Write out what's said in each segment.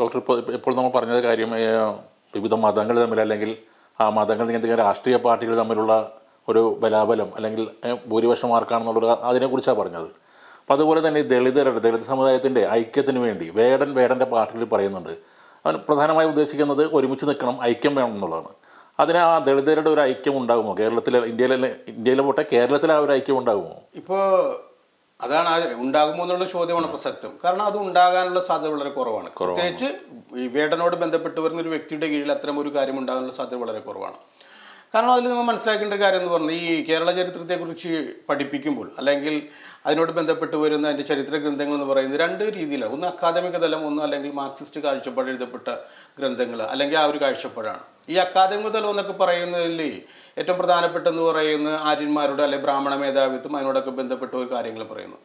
Doctor ഇപ്പോൾ ഇപ്പോൾ നമ്മൾ പറഞ്ഞത് കാര്യം വിവിധ മതങ്ങൾ തമ്മിൽ അല്ലെങ്കിൽ ആ മതങ്ങൾ ഇങ്ങനത്തെ രാഷ്ട്രീയ പാർട്ടികൾ തമ്മിലുള്ള ഒരു ബലാബലം അല്ലെങ്കിൽ ഭൂരിപക്ഷം ആർക്കാണെന്നുള്ള അതിനെക്കുറിച്ചാണ് പറഞ്ഞത്. അപ്പോൾ അതുപോലെ തന്നെ ദളിതരുടെ ദളിത് സമുദായത്തിന്റെ ഐക്യത്തിന് വേണ്ടി വേടൻ വേടന്റെ പാർട്ടികൾ പറയുന്നുണ്ട്. അവൻ പ്രധാനമായി ഉദ്ദേശിക്കുന്നത് ഒരുമിച്ച് നിൽക്കണം ഐക്യം വേണം എന്നുള്ളതാണ്. അതിന് ആ ദളിതരുടെ ഒരു ഐക്യം ഉണ്ടാകുമോ? കേരളത്തിലെ ഇന്ത്യയിലെ ഇന്ത്യയിലെ പോട്ടെ കേരളത്തിലെ ആ ഒരു ഐക്യം ഉണ്ടാകുമോ? ഇപ്പോൾ അതാണ് ആ ഉണ്ടാകുമോ എന്നുള്ള ചോദ്യമാണ് പ്രസക്തം കാരണം അത് ഉണ്ടാകാനുള്ള സാധ്യത വളരെ കുറവാണ്. പ്രത്യേകിച്ച് ഈ വേടനോട് ബന്ധപ്പെട്ട് വരുന്ന ഒരു വ്യക്തിയുടെ കീഴിൽ അത്തരം ഒരു കാര്യം ഉണ്ടാകാനുള്ള സാധ്യത വളരെ കുറവാണ്. കാരണം അതിൽ നമ്മൾ മനസ്സിലാക്കേണ്ട ഒരു കാര്യം എന്ന് പറഞ്ഞാൽ ഈ കേരള ചരിത്രത്തെക്കുറിച്ച് പഠിപ്പിക്കുമ്പോൾ അല്ലെങ്കിൽ അതിനോട് ബന്ധപ്പെട്ട് വരുന്ന അതിന്റെ ചരിത്ര ഗ്രന്ഥങ്ങൾ എന്ന് പറയുന്നത് രണ്ട് രീതിയിലാണ്. ഒന്ന് അക്കാദമിക തലം ഒന്ന് അല്ലെങ്കിൽ മാർക്സിസ്റ്റ് കാഴ്ചപ്പാട് എഴുതപ്പെട്ട ഗ്രന്ഥങ്ങൾ അല്ലെങ്കിൽ ആ ഒരു കാഴ്ചപ്പാടാണ്. ഈ അക്കാദമിക തലം എന്നൊക്കെ പറയുന്നതിൽ ഏറ്റവും പ്രധാനപ്പെട്ടെന്ന് പറയുന്ന ആര്യന്മാരുടെ അല്ലെങ്കിൽ ബ്രാഹ്മണ മേധാവിത്വം അതിനോടൊക്കെ ബന്ധപ്പെട്ട ഒരു കാര്യങ്ങൾ പറയുന്നു.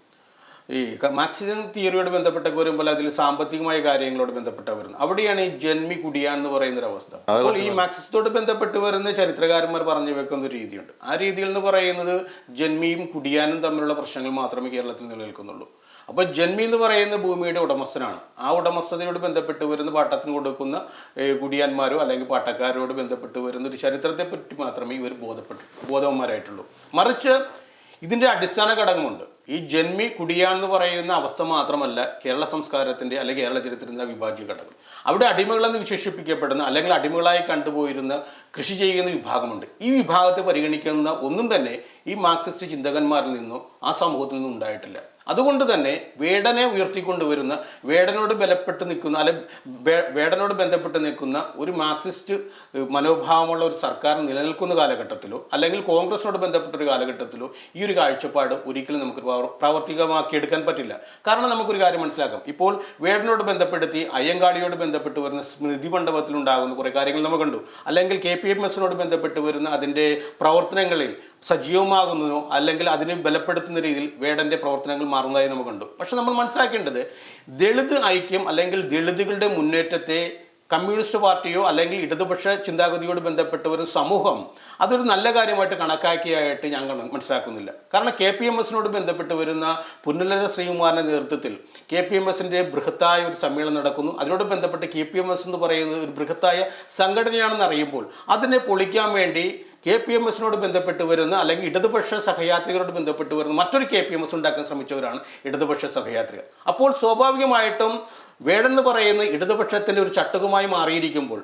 ഈ മാർക്സിസം തിയറിയോട് ബന്ധപ്പെട്ടൊക്കെ വരുമ്പോൾ അതിൽ സാമ്പത്തികമായ കാര്യങ്ങളോട് ബന്ധപ്പെട്ട വരുന്നത് അവിടെയാണ് ഈ ജന്മി കുടിയാൻ എന്ന് പറയുന്ന ഒരു അവസ്ഥ അപ്പോൾ ഈ മാർക്സിസത്തോട് ബന്ധപ്പെട്ട് വരുന്ന ചരിത്രകാരന്മാർ പറഞ്ഞു വെക്കുന്ന ഒരു രീതിയുണ്ട്. ആ രീതിയിൽ എന്ന് പറയുന്നത് ജന്മിയും കുടിയാനും തമ്മിലുള്ള പ്രശ്നങ്ങൾ മാത്രമേ കേരളത്തിൽ നിലനിൽക്കുന്നുള്ളൂ. അപ്പോൾ ജന്മി എന്ന് പറയുന്ന ഭൂമിയുടെ ഉടമസ്ഥനാണ്. ആ ഉടമസ്ഥതയോട് ബന്ധപ്പെട്ട് വരുന്ന പാട്ടത്തിന് കൊടുക്കുന്ന കുടിയാന്മാരോ അല്ലെങ്കിൽ പാട്ടക്കാരോട് ബന്ധപ്പെട്ട് വരുന്ന ഒരു ചരിത്രത്തെ പറ്റി മാത്രമേ ഇവർ ബോധപ്പെട്ടു ബോധവന്മാരായിട്ടുള്ളൂ. മറിച്ച് ഇതിന്റെ അടിസ്ഥാന ഘടകമുണ്ട്. ഈ ജന്മി കുടിയാന്ന് പറയുന്ന അവസ്ഥ മാത്രമല്ല കേരള സംസ്കാരത്തിന്റെ അല്ലെങ്കിൽ കേരള ചരിത്രത്തിന്റെ അവിഭാജ്യ ഘടകം അവിടെ അടിമകളെന്ന് വിശേഷിപ്പിക്കപ്പെടുന്ന അല്ലെങ്കിൽ അടിമകളായി കണ്ടുപോയിരുന്ന കൃഷി ചെയ്യുന്ന വിഭാഗമുണ്ട്. ഈ വിഭാഗത്തെ പരിഗണിക്കുന്ന ഒന്നും തന്നെ ഈ മാർക്സിസ്റ്റ് ചിന്തകന്മാരിൽ നിന്നോ ആ സമൂഹത്തിൽ നിന്നും ഉണ്ടായിട്ടില്ല. അതുകൊണ്ട് തന്നെ വേടനെ ഉയർത്തിക്കൊണ്ടുവരുന്ന വേടനോട് ബലപ്പെട്ട് നിൽക്കുന്ന അല്ലെ വേടനോട് ബന്ധപ്പെട്ട് നിൽക്കുന്ന ഒരു മാർക്സിസ്റ്റ് മനോഭാവമുള്ള ഒരു സർക്കാർ നിലനിൽക്കുന്ന കാലഘട്ടത്തിലോ അല്ലെങ്കിൽ കോൺഗ്രസിനോട് ബന്ധപ്പെട്ട ഒരു കാലഘട്ടത്തിലോ ഈ ഒരു കാഴ്ചപ്പാട് ഒരിക്കലും നമുക്ക് പ്രവർ- പ്രാവർത്തികമാക്കിയെടുക്കാൻ പറ്റില്ല. കാരണം നമുക്കൊരു കാര്യം മനസ്സിലാക്കാം. ഇപ്പോൾ വേടനോട് ബന്ധപ്പെടുത്തി അയ്യങ്കാളിയോട് ബന്ധപ്പെട്ട് വരുന്ന സ്മൃതി മണ്ഡപത്തിൽ ഉണ്ടാകുന്ന കുറേ കാര്യങ്ങൾ നമ്മൾ കണ്ടു. അല്ലെങ്കിൽ കെ പി എം എസിനോട് ബന്ധപ്പെട്ട് വരുന്ന അതിന്റെ പ്രവർത്തനങ്ങളിൽ സജീവമാകുന്നതിനോ അല്ലെങ്കിൽ അതിനെ ബലപ്പെടുത്തുന്ന രീതിയിൽ വേടന്റെ പ്രവർത്തനങ്ങൾ മാറുന്നതായി നമുക്ക് കണ്ടു. പക്ഷെ നമ്മൾ മനസ്സിലാക്കേണ്ടത് ദളിത് ഐക്യം അല്ലെങ്കിൽ ദളിതുകളുടെ മുന്നേറ്റത്തെ കമ്മ്യൂണിസ്റ്റ് പാർട്ടിയോ അല്ലെങ്കിൽ ഇടതുപക്ഷ ചിന്താഗതിയോട് ബന്ധപ്പെട്ട ഒരു സമൂഹം അതൊരു നല്ല കാര്യമായിട്ട് കണക്കാക്കിയായിട്ട് ഞാൻ മനസ്സിലാക്കുന്നില്ല. കാരണം കെ പി എം എസിനോട് ബന്ധപ്പെട്ട് വരുന്ന പുന്നലര ശ്രീകുമാറിന്റെ നേതൃത്വത്തിൽ കെ പി എം എസിന്റെ ബൃഹത്തായ ഒരു സമ്മേളനം നടക്കുന്നു. അതിനോട് ബന്ധപ്പെട്ട് കെ പി എം എസ് എന്ന് പറയുന്നത് ഒരു ബൃഹത്തായ സംഘടനയാണെന്ന് അറിയുമ്പോൾ അതിനെ പൊളിക്കാൻ വേണ്ടി കെ പി എം എസിനോട് ബന്ധപ്പെട്ട് വരുന്ന അല്ലെങ്കിൽ ഇടതുപക്ഷ സഹയാത്രികരോട് ബന്ധപ്പെട്ട് വരുന്ന മറ്റൊരു കെ പി എം എസ് ഉണ്ടാക്കാൻ ശ്രമിച്ചവരാണ് ഇടതുപക്ഷ സഹയാത്രികർ. അപ്പോൾ സ്വാഭാവികമായിട്ടും വേടെന്ന് പറയുന്ന ഇടതുപക്ഷത്തിന്റെ ഒരു ചട്ടുകമായി മാറിയിരിക്കുമ്പോൾ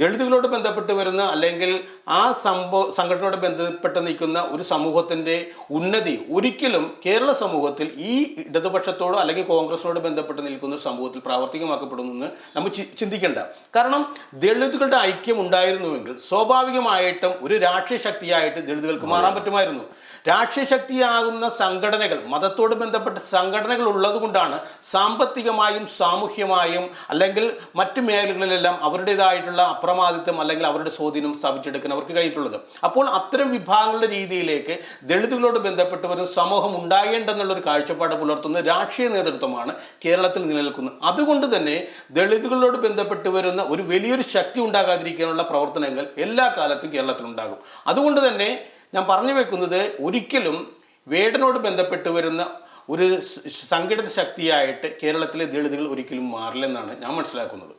ദളിതുകളോട് ബന്ധപ്പെട്ട് വരുന്ന അല്ലെങ്കിൽ ആ സംഭവ സംഘടനയോട് ബന്ധപ്പെട്ട് നിൽക്കുന്ന ഒരു സമൂഹത്തിന്റെ ഉന്നതി ഒരിക്കലും കേരള സമൂഹത്തിൽ ഈ ഇടതുപക്ഷത്തോടോ അല്ലെങ്കിൽ കോൺഗ്രസിനോട് ബന്ധപ്പെട്ട് നിൽക്കുന്ന സമൂഹത്തിൽ പ്രാവർത്തികമാക്കപ്പെടുമെന്ന് നമ്മൾ ചിന്തിക്കേണ്ട. കാരണം ദളിതുകളുടെ ഐക്യം ഉണ്ടായിരുന്നുവെങ്കിൽ സ്വാഭാവികമായിട്ടും ഒരു രാഷ്ട്രീയ ശക്തിയായിട്ട് ദളിതുകൾക്ക് മാറാൻ പറ്റുമായിരുന്നു. രാഷ്ട്രീയ ശക്തിയാകുന്ന സംഘടനകൾ മതത്തോട് ബന്ധപ്പെട്ട സംഘടനകൾ ഉള്ളതുകൊണ്ടാണ് സാമ്പത്തികമായും സാമൂഹ്യമായും അല്ലെങ്കിൽ മറ്റു മേഖലകളിലെല്ലാം അവരുടേതായിട്ടുള്ള അപ്രമാദിത്വം അല്ലെങ്കിൽ അവരുടെ സ്വാധീനം സ്ഥാപിച്ചെടുക്കാൻ അവർക്ക് കഴിഞ്ഞിട്ടുള്ളത് അപ്പോൾ അത്തരം വിഭാഗങ്ങളുടെ രീതിയിലേക്ക് ദളിതുകളോട് ബന്ധപ്പെട്ട് ഒരു സമൂഹം ഉണ്ടാകേണ്ടെന്നുള്ള ഒരു കാഴ്ചപ്പാട് പുലർത്തുന്ന രാഷ്ട്രീയ നേതൃത്വമാണ് കേരളത്തിൽ നിലനിൽക്കുന്നത്. അതുകൊണ്ട് തന്നെ ദളിതുകളോട് ബന്ധപ്പെട്ട് വരുന്ന ഒരു വലിയൊരു ശക്തി ഉണ്ടാകാതിരിക്കാനുള്ള പ്രവർത്തനങ്ങൾ എല്ലാ കാലത്തും കേരളത്തിൽ ഉണ്ടാകും അതുകൊണ്ട് തന്നെ ഞാൻ പറഞ്ഞു വെക്കുന്നത് ഒരിക്കലും വേടനോട് ബന്ധപ്പെട്ട് വരുന്ന ഒരു സംഘടിത ശക്തിയായിട്ട് കേരളത്തിലെ ദളിതുകൾ ഒരിക്കലും മാറില്ലെന്നാണ് ഞാൻ മനസ്സിലാക്കുന്നത്.